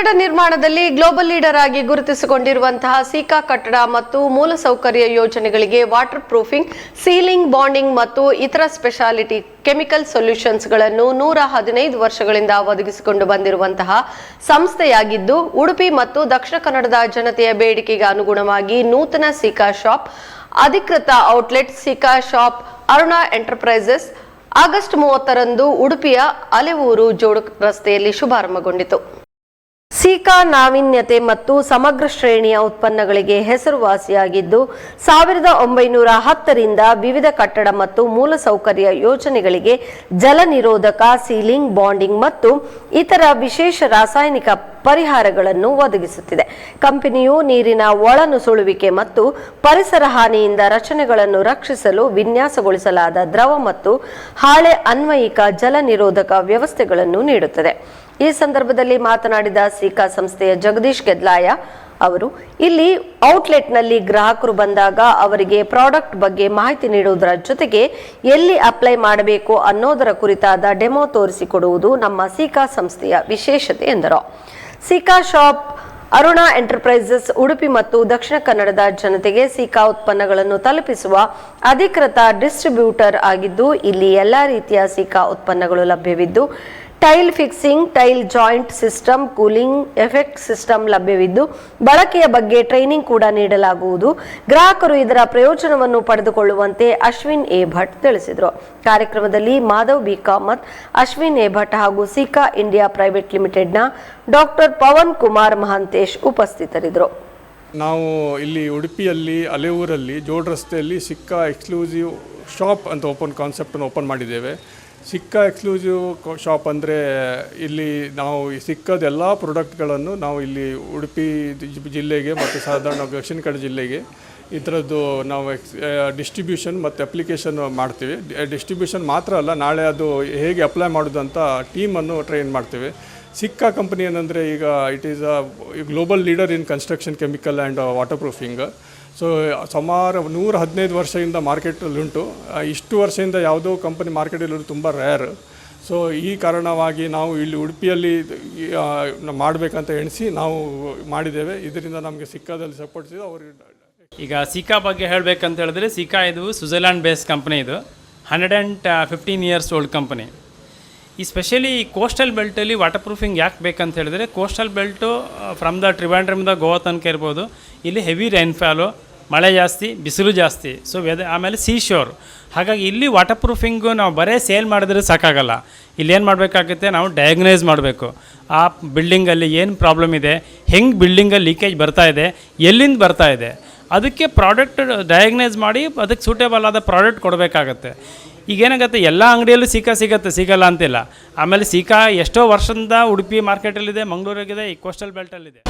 ಕಟ್ಟಡ ನಿರ್ಮಾಣದಲ್ಲಿ global leader ಆಗಿ ಗುರುತಿಸಿಕೊಂಡಿರುವಂತಹ ಸೀಕಾ ಕಟ್ಟಡ ಮತ್ತು ಮೂಲಸೌಕರ್ಯ ಯೋಜನೆಗಳಿಗೆ ವಾಟರ್ ಪ್ರೂಫಿಂಗ್ ಸೀಲಿಂಗ್, ಬಾಂಡಿಂಗ್ ಮತ್ತು ಇತರ ಸ್ಪೆಷಾಲಿಟಿ ಕೆಮಿಕಲ್ ಸೊಲ್ಯೂಷನ್ಸ್ಗಳನ್ನು ನೂರ ಹದಿನೈದು ವರ್ಷಗಳಿಂದ ಒದಗಿಸಿಕೊಂಡು ಬಂದಿರುವಂತಹ ಸಂಸ್ಥೆಯಾಗಿದ್ದು, ಉಡುಪಿ ಮತ್ತು ದಕ್ಷಿಣ ಕನ್ನಡದ ಜನತೆಯ ಬೇಡಿಕೆಗೆ ಅನುಗುಣವಾಗಿ ನೂತನ ಸೀಕಾ ಶಾಪ್, ಅಧಿಕೃತ outlet Sika shop, Aruna enterprises, August ಮೂವತ್ತರಂದು ಉಡುಪಿಯ ಅಲೆವೂರು ಜೋಡು ರಸ್ತೆಯಲ್ಲಿ ಶುಭಾರಂಭಗೊಂಡಿತು. ಸೀಕಾ ನಾವೀನ್ಯತೆ ಮತ್ತು ಸಮಗ್ರ ಶ್ರೇಣಿಯ ಉತ್ಪನ್ನಗಳಿಗೆ ಹೆಸರುವಾಸಿಯಾಗಿದ್ದು, ಸಾವಿರದ ಒಂಬೈನೂರ ಹತ್ತರಿಂದ ವಿವಿಧ ಕಟ್ಟಡ ಮತ್ತು ಮೂಲಸೌಕರ್ಯ ಯೋಜನೆಗಳಿಗೆ ಜಲ ನಿರೋಧಕ, ಸೀಲಿಂಗ್, ಬಾಂಡಿಂಗ್ ಮತ್ತು ಇತರ ವಿಶೇಷ ರಾಸಾಯನಿಕ ಪರಿಹಾರಗಳನ್ನು ಒದಗಿಸುತ್ತಿದೆ. ಕಂಪನಿಯು ನೀರಿನ ಒಳನುಸುಳುವಿಕೆ ಮತ್ತು ಪರಿಸರ ಹಾನಿಯಿಂದ ರಚನೆಗಳನ್ನು ರಕ್ಷಿಸಲು ವಿನ್ಯಾಸಗೊಳಿಸಲಾದ ದ್ರವ ಮತ್ತು ಹಾಳೆ ಅನ್ವಯಿಕ ಜಲ ನಿರೋಧಕ ವ್ಯವಸ್ಥೆಗಳನ್ನು ನೀಡುತ್ತದೆ. ಈ ಸಂದರ್ಭದಲ್ಲಿ ಮಾತನಾಡಿದ ಸೀಕಾ ಸಂಸ್ಥೆಯ ಜಗದೀಶ್ ಗೆದ್ಲಾಯ ಅವರು, ಇಲ್ಲಿ ಔಟ್ಲೆಟ್ನಲ್ಲಿ ಗ್ರಾಹಕರು ಬಂದಾಗ ಅವರಿಗೆ ಪ್ರಾಡಕ್ಟ್ ಬಗ್ಗೆ ಮಾಹಿತಿ ನೀಡುವುದರ ಜೊತೆಗೆ ಎಲ್ಲಿ ಅಪ್ಲೈ ಮಾಡಬೇಕು ಅನ್ನೋದರ ಕುರಿತಾದ ಡೆಮೋ ತೋರಿಸಿಕೊಡುವುದು ನಮ್ಮ ಸೀಕಾ ಸಂಸ್ಥೆಯ ವಿಶೇಷತೆ ಎಂದರು. Sika shop, Aruna enterprises, Udupi ಮತ್ತು ದಕ್ಷಿಣ ಕನ್ನಡದ ಜನತೆಗೆ ಸೀಕಾ ಉತ್ಪನ್ನಗಳನ್ನು ತಲುಪಿಸುವ ಅಧಿಕೃತ ಡಿಸ್ಟ್ರಿಬ್ಯೂಟರ್ ಆಗಿದ್ದು, ಇಲ್ಲಿ ಎಲ್ಲಾ ರೀತಿಯ ಸೀಕಾ ಉತ್ಪನ್ನಗಳು ಲಭ್ಯವಿದ್ದು tile fixing, tile joint system, cooling effect system ಲಭ್ಯವಿದ್ದು ಬಳಕೆಯ ಬಗ್ಗೆ ಟ್ರೈನಿಂಗ್ ಕೂಡ ನೀಡಲಾಗುವುದು. ಗ್ರಾಹಕರು ಇದರ ಪ್ರಯೋಜನವನ್ನು ಪಡೆದುಕೊಳ್ಳುವಂತೆ ಅಶ್ವಿನ್ ಎ. ಭಟ್ ತಿಳಿಸಿದರು. ಕಾರ್ಯಕ್ರಮದಲ್ಲಿ ಮಾಧವ್ ಬಿ. ಕಾಮತ್, ಅಶ್ವಿನ್ ಎ. ಭಟ್ ಹಾಗೂ ಸಿಕಾ ಇಂಡಿಯಾ ಪ್ರೈವೇಟ್ ಲಿಮಿಟೆಡ್ನ ಡಾಕ್ಟರ್ ಪವನ್ ಕುಮಾರ್ ಮಹಾಂತೇಶ್ ಉಪಸ್ಥಿತರಿದ್ದರು. ನಾವು ಇಲ್ಲಿ ಉಡುಪಿಯಲ್ಲಿ ಅಲೆಯೂರಲ್ಲಿ ಜೋಡ್ ರಸ್ತೆಯಲ್ಲಿ ಸಿಕ್ಕ ಎಕ್ಸ್ಕ್ಲೂಸಿವ್ ಶಾಪ್ ಅಂತ ಓಪನ್ ಕಾನ್ಸೆಪ್ಟನ್ನು ಓಪನ್ ಮಾಡಿದ್ದೇವೆ. ಸಿಕ್ಕ ಎಕ್ಸ್ಕ್ಲೂಸಿವ್ ಶಾಪ್ ಅಂದರೆ ಇಲ್ಲಿ ನಾವು ಈ ಸಿಕ್ಕದ ಎಲ್ಲ ಪ್ರಾಡಕ್ಟ್ಗಳನ್ನು ನಾವು ಇಲ್ಲಿ ಉಡುಪಿ ಜಿಲ್ಲೆಗೆ ಮತ್ತು ಸಾಧಾರಣ ದಕ್ಷಿಣ ಕನ್ನಡ ಜಿಲ್ಲೆಗೆ ಇದರದ್ದು ನಾವು ಎಕ್ಸ್ ಡಿಸ್ಟ್ರಿಬ್ಯೂಷನ್ ಮತ್ತು ಅಪ್ಲಿಕೇಶನ್ ಮಾಡ್ತೀವಿ. ಡಿಸ್ಟ್ರಿಬ್ಯೂಷನ್ ಮಾತ್ರ ಅಲ್ಲ, ನಾಳೆ ಅದು ಹೇಗೆ ಅಪ್ಲೈ ಮಾಡೋದು ಅಂತ ಟೀಮನ್ನು ಟ್ರೈನ್ ಮಾಡ್ತೀವಿ. ಸಿಕ್ಕ ಕಂಪ್ನಿ ಏನಂದರೆ ಈಗ it is a global leader in construction chemical and water proofing so ಸುಮಾರು ನೂರ ಹದಿನೈದು ವರ್ಷದಿಂದ ಮಾರ್ಕೆಟಲ್ಲಿ ಉಂಟು. ಇಷ್ಟು ವರ್ಷದಿಂದ ಯಾವುದೋ ಕಂಪನಿ ಮಾರ್ಕೆಟಲ್ಲಿ ತುಂಬ ರೇರ್ ಸೊ ಈ ಕಾರಣವಾಗಿ ನಾವು ಇಲ್ಲಿ ಉಡುಪಿಯಲ್ಲಿ ಮಾಡಬೇಕಂತ ಎಣಿಸಿ ನಾವು ಮಾಡಿದ್ದೇವೆ. ಇದರಿಂದ ನಮಗೆ ಸಿಕ್ಕಾದಲ್ಲಿ ಸಪೋರ್ಟ್ ಸಿಗೋ ಅವರು ಈಗ ಸಿಕಾ ಬಗ್ಗೆ ಹೇಳಬೇಕಂತ ಹೇಳಿದ್ರೆ ಸಿಕಾ ಇದು ಸ್ವಿಝರ್ಲ್ಯಾಂಡ್ ಬೇಸ್ಡ್ ಕಂಪ್ನಿ ಇದು. Hundred and fifteen years old company ಈ ಸ್ಪೆಷಲಿ ಕೋಸ್ಟಲ್ ಬೆಲ್ಟಲ್ಲಿ ವಾಟರ್ ಪ್ರೂಫಿಂಗ್ ಯಾಕೆ ಬೇಕಂತ ಹೇಳಿದ್ರೆ ಕೋಸ್ಟಲ್ ಬೆಲ್ಟು ಫ್ರಮ್ ದ ಟ್ರಿವಾಂಡ್ರಮ್ದ ಗೋವಾ ತನಕ ಇರ್ಬೋದು. ಇಲ್ಲಿ ಹೆವಿ ರೈನ್ಫಾಲು ಮಳೆ ಜಾಸ್ತಿ, ಬಿಸಿಲು ಜಾಸ್ತಿ. ಸೊ ವೆದ ಆಮೇಲೆ ಸೀ ಶೋರ್ ಹಾಗಾಗಿ ಇಲ್ಲಿ ವಾಟರ್ ಪ್ರೂಫಿಂಗು ನಾವು ಬರೇ ಸೇಲ್ ಮಾಡಿದ್ರೆ ಸಾಕಾಗಲ್ಲ. ಇಲ್ಲಿ ಏನು ಮಾಡಬೇಕಾಗುತ್ತೆ? ನಾವು ಡಯಾಗ್ನೈಸ್ ಮಾಡಬೇಕು. ಆ ಬಿಲ್ಡಿಂಗಲ್ಲಿ ಏನು ಪ್ರಾಬ್ಲಮ್ ಇದೆ? ಹೆಂಗೆ ಬಿಲ್ಡಿಂಗಲ್ಲಿ ಲೀಕೇಜ್ ಬರ್ತಾ ಇದೆ? ಎಲ್ಲಿಂದ ಬರ್ತಾ ಇದೆ? ಅದಕ್ಕೆ ಪ್ರಾಡಕ್ಟ್ ಡಯಾಗ್ನೈಸ್ ಮಾಡಿ ಅದಕ್ಕೆ ಸೂಟೇಬಲ್ ಆದ ಪ್ರಾಡಕ್ಟ್ ಕೊಡಬೇಕಾಗತ್ತೆ. ಈಗೇನಾಗುತ್ತೆ ಎಲ್ಲ ಅಂಗಡಿಯಲ್ಲೂ ಸೀಕಾ ಸಿಗುತ್ತೆ. ಸಿಗಲ್ಲ ಅಂತಿಲ್ಲ. ಆಮೇಲೆ ಸೀಕಾ ಎಷ್ಟೋ ವರ್ಷದಿಂದ ಉಡುಪಿ ಮಾರ್ಕೆಟಲ್ಲಿದೆ ಮಂಗಳೂರಿಗಿದೆ ಈ ಕೋಸ್ಟಲ್ ಬೆಲ್ಟಲ್ಲಿದೆ